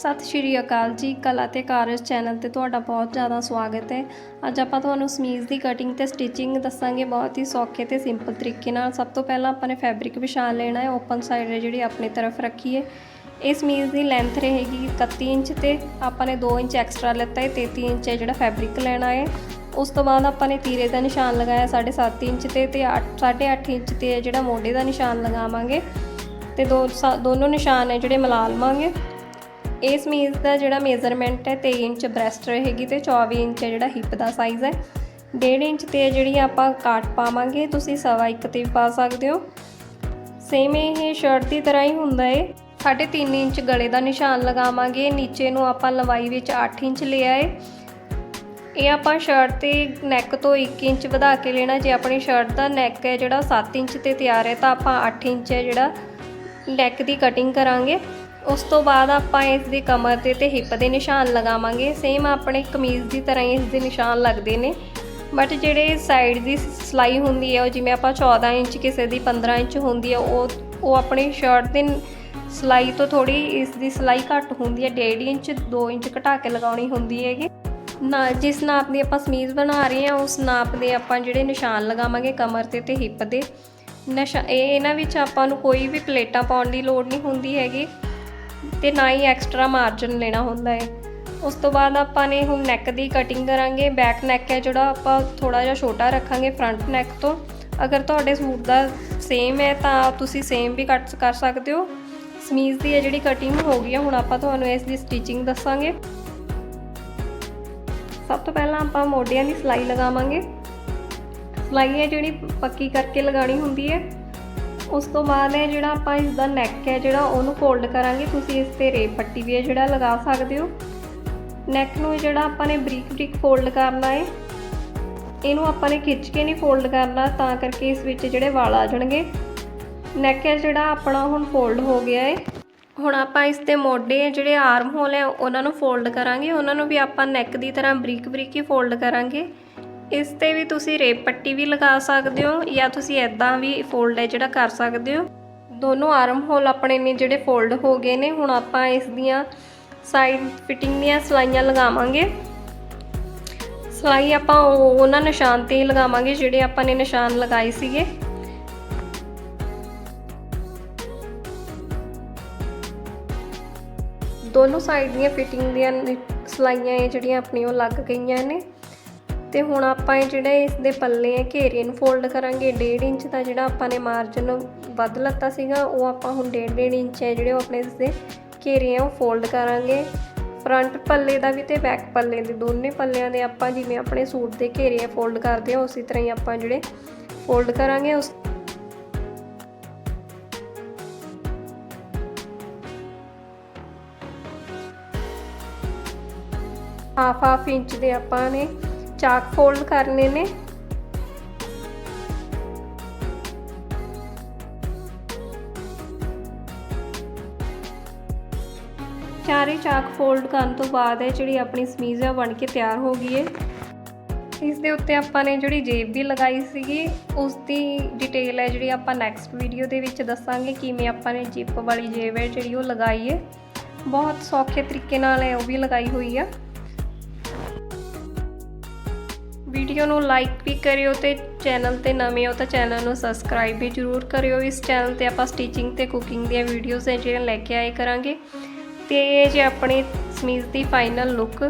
ਸਤਿ ਸ਼੍ਰੀ ਅਕਾਲ ਜੀ, ਕਲਾ ਤੇ ਕਾਰਜ ਚੈਨਲ ਤੇ ਤੁਹਾਡਾ ਬਹੁਤ ਜ਼ਿਆਦਾ ਸਵਾਗਤ ਹੈ। ਅੱਜ ਆਪਾਂ ਤੁਹਾਨੂੰ ਸਮੀਜ਼ ਦੀ ਕਟਿੰਗ ਤੇ ਸਟਿਚਿੰਗ ਦੱਸਾਂਗੇ ਬਹੁਤ ਹੀ ਸੌਖੇ ਤੇ ਸਿੰਪਲ ਤਰੀਕੇ ਨਾਲ। ਸਭ ਤੋਂ ਪਹਿਲਾਂ ਆਪਾਂ ਨੇ ਫੈਬਰਿਕ ਵਿਛਾ ਲੈਣਾ ਹੈ ਓਪਨ ਸਾਈਡ ਹੈ ਜਿਹੜੀ ਆਪਣੀ ਤਰਫ ਰੱਖੀ ਹੈ। ਇਹ ਸਮੀਜ਼ ਦੀ ਲੈਂਥ ਰਹੇਗੀ 31 ਇੰਚ ਤੇ, ਆਪਾਂ ਨੇ 2 ਇੰਚ ਐਕਸਟਰਾ ਲਿੱਤਾ ਹੈ 33 ਇੰਚ ਹੈ ਜਿਹੜਾ ਫੈਬਰਿਕ ਲੈਣਾ ਹੈ। ਉਸ ਤੋਂ ਬਾਅਦ ਆਪਾਂ ਨੇ ਤੀਰੇ ਦਾ ਨਿਸ਼ਾਨ ਲਗਾਇਆ 7.5 ਇੰਚ ਤੇ ਤੇ 8.5 ਇੰਚ ਤੇ ਜਿਹੜਾ ਮੋਢੇ ਦਾ ਨਿਸ਼ਾਨ ਲਗਾਵਾਂਗੇ। ਤੇ ਦੋ ਸਾ- ਦੋਨੋਂ ਨਿਸ਼ਾਨ ਹੈ ਜਿਹੜੇ ਮਿਲਾ ਲਵਾਂਗੇ ਇਸ ਮੀਜ਼ ਦਾ ਜਿਹੜਾ ਮੇਜ਼ਰਮੈਂਟ ਹੈ 23 ਇੰਚ ਬ੍ਰੈਸਟ ਰਹੇਗੀ ਤੇ 24 ਇੰਚ ਹੈ ਜਿਹੜਾ ਹਿੱਪ ਦਾ ਸਾਈਜ਼ ਹੈ। 1.5 ਇੰਚ ਤੇ ਜਿਹੜੀ ਆਪਾਂ ਕਾਟ ਪਾਵਾਂਗੇ, ਤੁਸੀਂ ਸਵਾ ਇੱਕ ਤੇ ਵੀ ਪਾ ਸਕਦੇ ਹੋ। ਸੇਮ ਇਹ ਸ਼ਰਟ ਦੀ ਤਰ੍ਹਾਂ ਹੀ ਹੁੰਦਾ ਹੈ 3.5 ਇੰਚ ਗਲੇ ਦਾ ਨਿਸ਼ਾਨ ਲਗਾਵਾਂਗੇ। ਨੀਚੇ ਨੂੰ ਆਪਾਂ ਲੰਬਾਈ ਵਿੱਚ 8 ਇੰਚ ਲਿਆ ਹੈ ਇਹ ਆਪਾਂ ਸ਼ਰਟ ਤੇ ਨੈਕ ਤੋਂ 1 ਇੰਚ ਵਧਾ ਕੇ ਲੈਣਾ। ਜੇ ਆਪਣੀ ਸ਼ਰਟ ਦਾ ਨੈਕ ਹੈ ਜਿਹੜਾ 7 ਇੰਚ ਤੇ ਤਿਆਰ ਹੈ, ਤਾਂ ਆਪਾਂ 8 ਇੰਚ ਹੈ ਜਿਹੜਾ ਨੈਕ ਦੀ ਕਟਿੰਗ ਕਰਾਂਗੇ। ਉਸ ਤੋਂ ਬਾਅਦ ਆਪਾਂ ਇਸ ਦੀ ਕਮਰ ਤੇ ਤੇ ਹਿੱਪ ਦੇ ਨਿਸ਼ਾਨ ਲਗਾਵਾਂਗੇ। ਸੇਮ ਆਪਣੇ ਕਮੀਜ਼ ਦੀ ਤਰ੍ਹਾਂ ਹੀ ਇਸ ਦੇ ਨਿਸ਼ਾਨ ਲੱਗਦੇ ਨੇ। ਬਟ ਜਿਹੜੇ ਸਾਈਡ ਦੀ ਸਲਾਈ ਹੁੰਦੀ ਹੈ, ਉਹ ਜਿਵੇਂ ਆਪਾਂ 14 ਇੰਚ ਕਿਸੇ ਦੀ 15 ਇੰਚ ਹੁੰਦੀ ਹੈ, ਉਹ ਉਹ ਆਪਣੀ ਸ਼ਰਟ ਦੇ ਸਲਾਈ ਤੋਂ ਥੋੜੀ ਇਸ ਦੀ ਸਲਾਈ ਘੱਟ ਹੁੰਦੀ ਹੈ। 1.5 ਇੰਚ 2 ਇੰਚ ਘਟਾ ਕੇ ਲਗਾਉਣੀ ਹੁੰਦੀ ਹੈਗੀ। ਨਾ, ਜਿਸ ਨਾਪ ਦੀ ਆਪਾਂ ਸਮੀਜ਼ ਬਣਾ ਰਹੇ ਹਾਂ, ਉਸ ਨਾਪ ਦੇ ਆਪਾਂ ਜਿਹੜੇ ਨਿਸ਼ਾਨ ਲਗਾਵਾਂਗੇ ਕਮਰ ਤੇ ਤੇ ਹਿੱਪ ਦੇ। ਨਿਸ਼ਾ, ਇਹ ਇਹਨਾਂ ਵਿੱਚ ਆਪਾਂ ਨੂੰ ਕੋਈ ਵੀ ਪਲੇਟਾਂ ਪਾਉਣ ਦੀ ਲੋੜ ਨਹੀਂ ਹੁੰਦੀ ਹੈਗੀ। ਤੇ ਨਾ ਹੀ ਐਕਸਟਰਾ ਮਾਰਜਨ ਲੈਣਾ ਹੁੰਦਾ ਹੈ। ਉਸ ਤੋਂ ਬਾਅਦ ਆਪਾਂ ਨੇ ਹੁਣ ਨੈਕ ਦੀ ਕਟਿੰਗ ਕਰਾਂਗੇ। ਬੈਕ ਨੈਕ ਹੈ ਜਿਹੜਾ ਆਪਾਂ ਥੋੜਾ ਜਿਹਾ ਛੋਟਾ ਰੱਖਾਂਗੇ ਫਰੰਟ ਨੈਕ ਤੋਂ। ਅਗਰ ਤੁਹਾਡੇ ਸੂਟ ਦਾ ਸੇਮ ਹੈ ਤਾਂ ਤੁਸੀਂ ਸੇਮ ਵੀ ਕੱਟ ਕਰ ਸਕਦੇ ਹੋ। ਸਮੀਜ਼ ਦੀ ਹੈ ਜਿਹੜੀ ਕਟਿੰਗ ਹੋ ਗਈ ਹੈ, ਹੁਣ ਆਪਾਂ ਤੁਹਾਨੂੰ ਇਸ ਦੀ ਸਟਿਚਿੰਗ ਦੱਸਾਂਗੇ। ਸਭ ਤੋਂ ਪਹਿਲਾਂ ਆਪਾਂ ਮੋਢਿਆਂ ਦੀ ਸਿਲਾਈ ਲਗਾਵਾਂਗੇ। ਸਿਲਾਈ ਹੈ ਜਿਹੜੀ ਪੱਕੀ ਕਰਕੇ ਲਗਾਣੀ ਹੁੰਦੀ ਹੈ। ਉਸ ਤੋਂ ਬਾਅਦ ਹੈ ਜਿਹੜਾ ਆਪਾਂ ਇਸ ਦਾ ਨੈਕ ਹੈ, ਜਿਹੜਾ ਉਹਨੂੰ ਫੋਲਡ ਕਰਾਂਗੇ। ਤੁਸੀਂ ਇਸ ਤੇ ਰੇਪ ਪੱਟੀ ਵੀ ਹੈ ਜਿਹੜਾ ਲਗਾ ਸਕਦੇ ਹੋ। ਨੈਕ ਨੂੰ ਜਿਹੜਾ ਆਪਾਂ ਨੇ ਬਰੀਕ ਬਰੀਕ ਫੋਲਡ ਕਰਨਾ ਹੈ। ਇਹਨੂੰ ਆਪਾਂ ਨੇ ਖਿੱਚ ਕੇ ਨਹੀਂ ਫੋਲਡ ਕਰਨਾ, ਤਾਂ ਕਰਕੇ ਇਸ ਵਿੱਚ ਜਿਹੜੇ ਵਾਲ ਆ ਜਾਣਗੇ। ਨੈਕ ਹੈ ਜਿਹੜਾ ਆਪਣਾ ਹੁਣ ਫੋਲਡ ਹੋ ਗਿਆ ਹੈ। ਹੁਣ ਆਪਾਂ ਇਸ ਤੇ ਮੋਢੇ ਜਿਹੜੇ ਆਰਮ ਹੋਲ ਹੈ, ਉਹਨਾਂ ਨੂੰ ਫੋਲਡ ਕਰਾਂਗੇ। ਉਹਨਾਂ ਨੂੰ ਵੀ ਆਪਾਂ ਨੈਕ ਦੀ ਤਰ੍ਹਾਂ ਬਰੀਕ ਬਰੀਕ ਹੀ ਫੋਲਡ ਕਰਾਂਗੇ। ਇਸ ਤੇ ਵੀ ਤੁਸੀਂ ਰੇਪ ਪੱਟੀ ਵੀ ਲਗਾ ਸਕਦੇ ਹੋ ਜਾਂ ਤੁਸੀਂ ਐਦਾਂ ਵੀ ਫੋਲਡ ਹੈ ਜਿਹੜਾ ਕਰ ਸਕਦੇ ਹੋ। ਦੋਨੋਂ ਆਰਮ ਹੋਲ ਆਪਣੇ ਨੇ ਜਿਹੜੇ ਫੋਲਡ ਹੋ ਗਏ ਨੇ, ਹੁਣ ਆਪਾਂ ਇਸ ਦੀਆਂ ਸਾਈਡ ਫਿਟਿੰਗ ਦੀਆਂ ਸਲਾਈਆਂ ਲਗਾਵਾਂਗੇ। ਸਲਾਈ ਆਪਾਂ ਉਹ- ਉਹਨਾਂ ਨਿਸ਼ਾਨ ਤੇ ਹੀ ਲਗਾਵਾਂਗੇ ਜਿਹੜੇ ਆਪਾਂ ਨੇ ਨਿਸ਼ਾਨ ਲਗਾਏ ਸੀਗੇ। ਦੋਨੋਂ ਸਾਈਡ ਦੀਆਂ ਫਿਟਿੰਗ ਦੀਆਂ ਨਿ- ਸਲਾਈਆਂ ਇਹ ਜਿਹੜੀਆਂ ਆਪਣੀਆਂ ਉਹ ਲੱਗ ਗਈਆਂ ਨੇ। ਤੇ ਹੁਣ ਆਪਾਂ ਇਹ ਜਿਹੜੇ ਇਸ ਦੇ ਪੱਲੇ ਆ, ਘੇਰੇ ਨੂੰ ਫੋਲਡ ਕਰਾਂਗੇ। 1.5 ਇੰਚ ਦਾ ਜਿਹੜਾ ਆਪਾਂ ਨੇ ਮਾਰਜਨ ਵੱਧ ਲੱਤਾ ਸੀਗਾ, ਉਹ ਆਪਾਂ ਹੁਣ 1.5 ਇੰਚ ਹੈ ਜਿਹੜੇ ਉਹ ਆਪਣੇ ਇਸ ਦੇ ਘੇਰੇ ਆ ਉਹ ਫੋਲਡ ਕਰਾਂਗੇ। ਫਰੰਟ ਪੱਲੇ ਦਾ ਵੀ ਤੇ ਬੈਕ ਪੱਲੇ ਦੇ, ਦੋਨੇ ਪੱਲਿਆਂ ਦੇ ਆਪਾਂ ਜਿਵੇਂ ਆਪਣੇ ਸੂਟ ਦੇ ਘੇਰੇ ਆ ਫੋਲਡ ਕਰਦੇ ਆ, ਉਸੇ ਤਰ੍ਹਾਂ ਹੀ ਆਪਾਂ ਜਿਹੜੇ ਫੋਲਡ ਕਰਾਂਗੇ, ਉਸ ਹਾਫ ਹਾਫ ਇੰਚ ਦੇ ਆਪਾਂ ਨੇ ਚਾਕ ਫੋਲਡ ਕਰਨੇ ਨੇ। ਚਾਰੇ ਚਾਕ ਫੋਲਡ ਕਰਨ ਤੋਂ ਬਾਅਦ ਇਹ ਜਿਹੜੀ ਆਪਣੀ ਸਮੀਜ਼ ਹੈ ਬਣ ਕੇ ਤਿਆਰ ਹੋ ਗਈ ਹੈ ਇਸ ਦੇ ਉੱਤੇ ਆਪਾਂ ਨੇ ਜਿਹੜੀ ਜੇਬ ਵੀ ਲਗਾਈ ਸੀਗੀ, ਉਸ ਦੀ ਡਿਟੇਲ ਹੈ ਜਿਹੜੀ ਆਪਾਂ ਨੈਕਸਟ ਵੀਡੀਓ ਦੇ ਵਿੱਚ ਦੱਸਾਂਗੇ ਕਿਵੇਂ ਆਪਾਂ ਨੇ ਜਿਪ ਵਾਲੀ ਜੇਬ ਹੈ ਜਿਹੜੀ ਉਹ ਲਗਾਈ ਹੈ ਬਹੁਤ ਸੌਖੇ ਤਰੀਕੇ ਨਾਲ ਹੈ ਉਹ ਵੀ ਲਗਾਈ ਹੋਈ ਆ। ਵੀਡੀਓ ਨੂੰ ਲਾਈਕ ਵੀ ਕਰਿਓ ਤੇ ਚੈਨਲ ਤੇ ਨਵੇਂ ਹੋ ਤਾਂ ਚੈਨਲ ਨੂੰ ਸਬਸਕ੍ਰਾਈਬ ਵੀ ਜਰੂਰ ਕਰਿਓ। ਇਸ ਚੈਨਲ ਤੇ ਆਪਾਂ ਸਟਿਚਿੰਗ ਤੇ ਕੁਕਿੰਗ ਦੀਆਂ ਵੀਡੀਓਜ਼ ਹੈ ਜਿਹੜੀਆਂ ਲੈ ਕੇ ਆਏ ਕਰਾਂਗੇ। ਤੇ ਇਹ ਜੇ ਆਪਣੀ ਸਮੀਜ਼ ਦੀ ਫਾਈਨਲ ਲੁੱਕ